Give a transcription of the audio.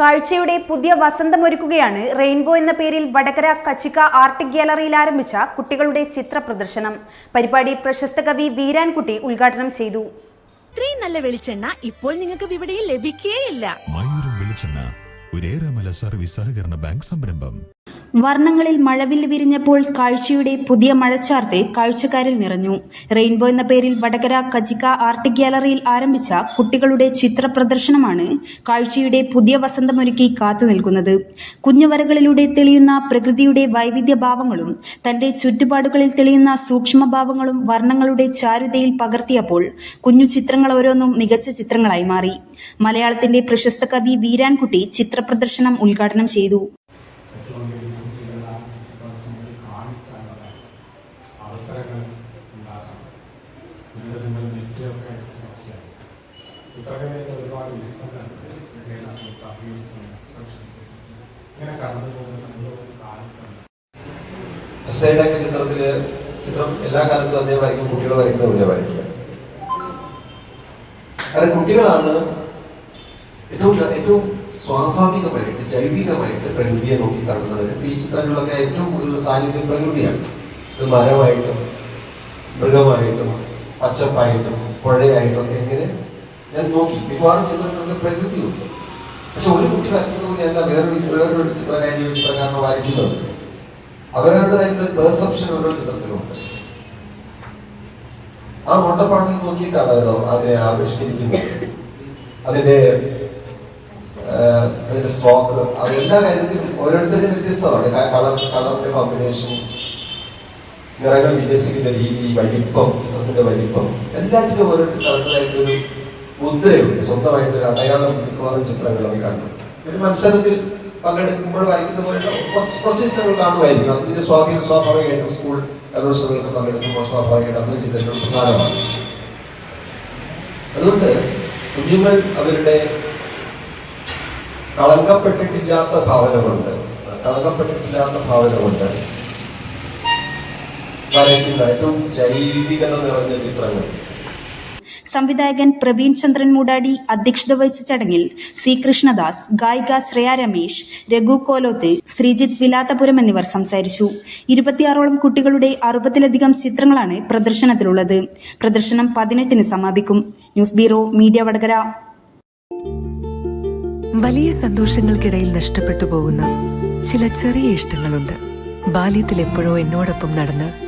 കാഴ്ചയുടെ പുതിയ വസന്തമൊരുക്കുകയാണ്. റെയിൻബോ എന്ന പേരിൽ വടകര കച്ചിക്ക ആർട്ട് ഗ്യാലറിയിൽ ആരംഭിച്ച കുട്ടികളുടെ ചിത്ര പ്രദർശനം. പരിപാടി പ്രശസ്ത കവി വീരാൻകുട്ടി ഉദ്ഘാടനം ചെയ്തു. ഇത്രയും നല്ല വെളിച്ചെണ്ണ ഇപ്പോൾ നിങ്ങൾക്ക് വിപണിയിൽ ലഭിക്കുകയില്ല മയൂരം വെളിച്ചെണ്ണ ഒരേറെമല സർവീസ് സഹകരണ ബാങ്ക് സംരംഭം. വർണങ്ങളിൽ മഴവില്ല് വിരിഞ്ഞപ്പോൾ കാഴ്ചയുടെ പുതിയ മഴച്ചാർത്തെ കാഴ്ചക്കാരിൽ നിറഞ്ഞു. റെയിൻബോ എന്ന പേരിൽ വടകര കജിക്ക ആർട്ട് ഗ്യാലറിയിൽ ആരംഭിച്ച കുട്ടികളുടെ ചിത്ര പ്രദർശനമാണ് കാഴ്ചയുടെ പുതിയ വസന്തമൊരുക്കി കാത്തുനിൽക്കുന്നത് കുഞ്ഞുവരകളിലൂടെ തെളിയുന്ന പ്രകൃതിയുടെ വൈവിധ്യ ഭാവങ്ങളും തന്റെ ചുറ്റുപാടുകളിൽ തെളിയുന്ന സൂക്ഷ്മഭാവങ്ങളും വർണങ്ങളുടെ ചാരുതയിൽ പകർത്തിയപ്പോൾ കുഞ്ഞു ചിത്രങ്ങൾ ഓരോന്നും മികച്ച ചിത്രങ്ങളായി മാറി. മലയാളത്തിന്റെ പ്രശസ്ത കവി വീരാൻകുട്ടി ചിത്രപ്രദർശനം ഉദ്ഘാടനം ചെയ്തു. പിന്നീട് നിങ്ങൾ നെറ്റൊക്കെ അടിച്ച് നോക്കിയാൽ ചിത്രകലയുടെ ഒരുപാട് ഇങ്ങനെ കടന്നു പോകുന്ന കാലത്താണ് ചിത്രത്തിൽ ചിത്രം എല്ലാ കാലത്തും അദ്ദേഹം വരയ്ക്കും കുട്ടികൾ വരയ്ക്കുന്ന പോലെ വരയ്ക്കുക. കാരണം കുട്ടികളാണ് ഏറ്റവും ഏറ്റവും സ്വാഭാവികമായിട്ട് ജൈവികമായിട്ട് പ്രകൃതിയെ നോക്കി കാണുന്നവർ ഈ ചിത്രങ്ങളിലൊക്കെ ഏറ്റവും കൂടുതൽ സാന്നിധ്യം പ്രകൃതിയാണ്. മരമായിട്ടും മൃഗമായിട്ടും പച്ചപ്പായിട്ടും പുഴയായിട്ടും ഒക്കെ എങ്ങനെ ഞാൻ നോക്കി. മിക്കവാറും ചിത്രങ്ങളിലൊക്കെ പ്രകൃതിയുണ്ട്. പക്ഷെ ഒരു കുട്ടി വരച്ചതുപോലെയല്ല വേറൊരു വേറൊരു ചിത്രകാരി ചിത്രകാരനോ വരയ്ക്കുന്നത്. അവരവരുടേതായിട്ടുള്ള പെർസെപ്ഷൻ ഓരോ ചിത്രത്തിലുണ്ട്. ആ മുട്ടപ്പാട്ടിൽ നോക്കിയിട്ടാണ് അതോ അതിനെ ആവിഷ്കരിക്കുന്നത്. അതിന്റെ അതിന്റെ സ്ട്രോക്ക് അത് എല്ലാ കാര്യത്തിലും ഓരോരുത്തരുടെയും വ്യത്യസ്തമാണ്. കളർ കളറിന്റെ കോമ്പിനേഷൻ നിറങ്ങൾ വിന്യസിക്കുന്ന രീതി വലിപ്പം ചിത്രത്തിന്റെ വലിപ്പം എല്ലാറ്റിലും ഓരോരുത്തരും അവരുടേതായിട്ടൊരു മുദ്രയുണ്ട്. സ്വന്തമായിട്ടൊരു അടയാളം മിക്കവാറും ചിത്രങ്ങളൊക്കെ കാണും. ഒരു മത്സരത്തിൽ പങ്കെടുക്കുമ്പോൾ വരയ്ക്കുന്ന പോലെ കുറച്ച് കുറച്ച് ചിത്രങ്ങൾ കാണുമായിരിക്കും. അതിന്റെ സ്വാധീനം സ്വാഭാവികമായിട്ടും സ്കൂൾ കലോത്സവങ്ങൾക്ക് പങ്കെടുക്കുമ്പോൾ സ്വാഭാവികമായിട്ടും അത്തരം ചിത്രങ്ങൾ പ്രധാനമാണ്. അതുകൊണ്ട് കുഞ്ഞുങ്ങൾ അവരുടെ കളങ്കപ്പെട്ടിട്ടില്ലാത്ത ഭാവനകളുണ്ട്. കളങ്കപ്പെട്ടിട്ടില്ലാത്ത ഭാവന കൊണ്ട് വരയ്ക്കുന്ന ഏറ്റവും ജൈവികത നിറഞ്ഞ ചിത്രങ്ങൾ. സംവിധായകൻ പ്രവീൺ ചന്ദ്രൻ മൂടാടി അധ്യക്ഷത വഹിച്ച ചടങ്ങിൽ സി കൃഷ്ണദാസ് ഗായിക ശ്രേയ രമേശ് രഘു കോലോത്ത് ശ്രീജിത്ത് വിലാത്തപുരം എന്നിവർ സംസാരിച്ചു. ഇരുപത്തിയാറോളം കുട്ടികളുടെ അറുപതിലധികം ചിത്രങ്ങളാണ് പ്രദർശനത്തിലുള്ളത്. പ്രദർശനം പതിനെട്ടിന് സമാപിക്കും. News bureau media Vadakara. വലിയ സന്തോഷങ്ങൾക്കിടയിൽ നഷ്ടപ്പെട്ടു പോകുന്ന ചില ചെറിയ ഇഷ്ടങ്ങളുണ്ട്. ബാല്യത്തിൽ എപ്പോഴോ എന്നോടൊപ്പം നടന്ന്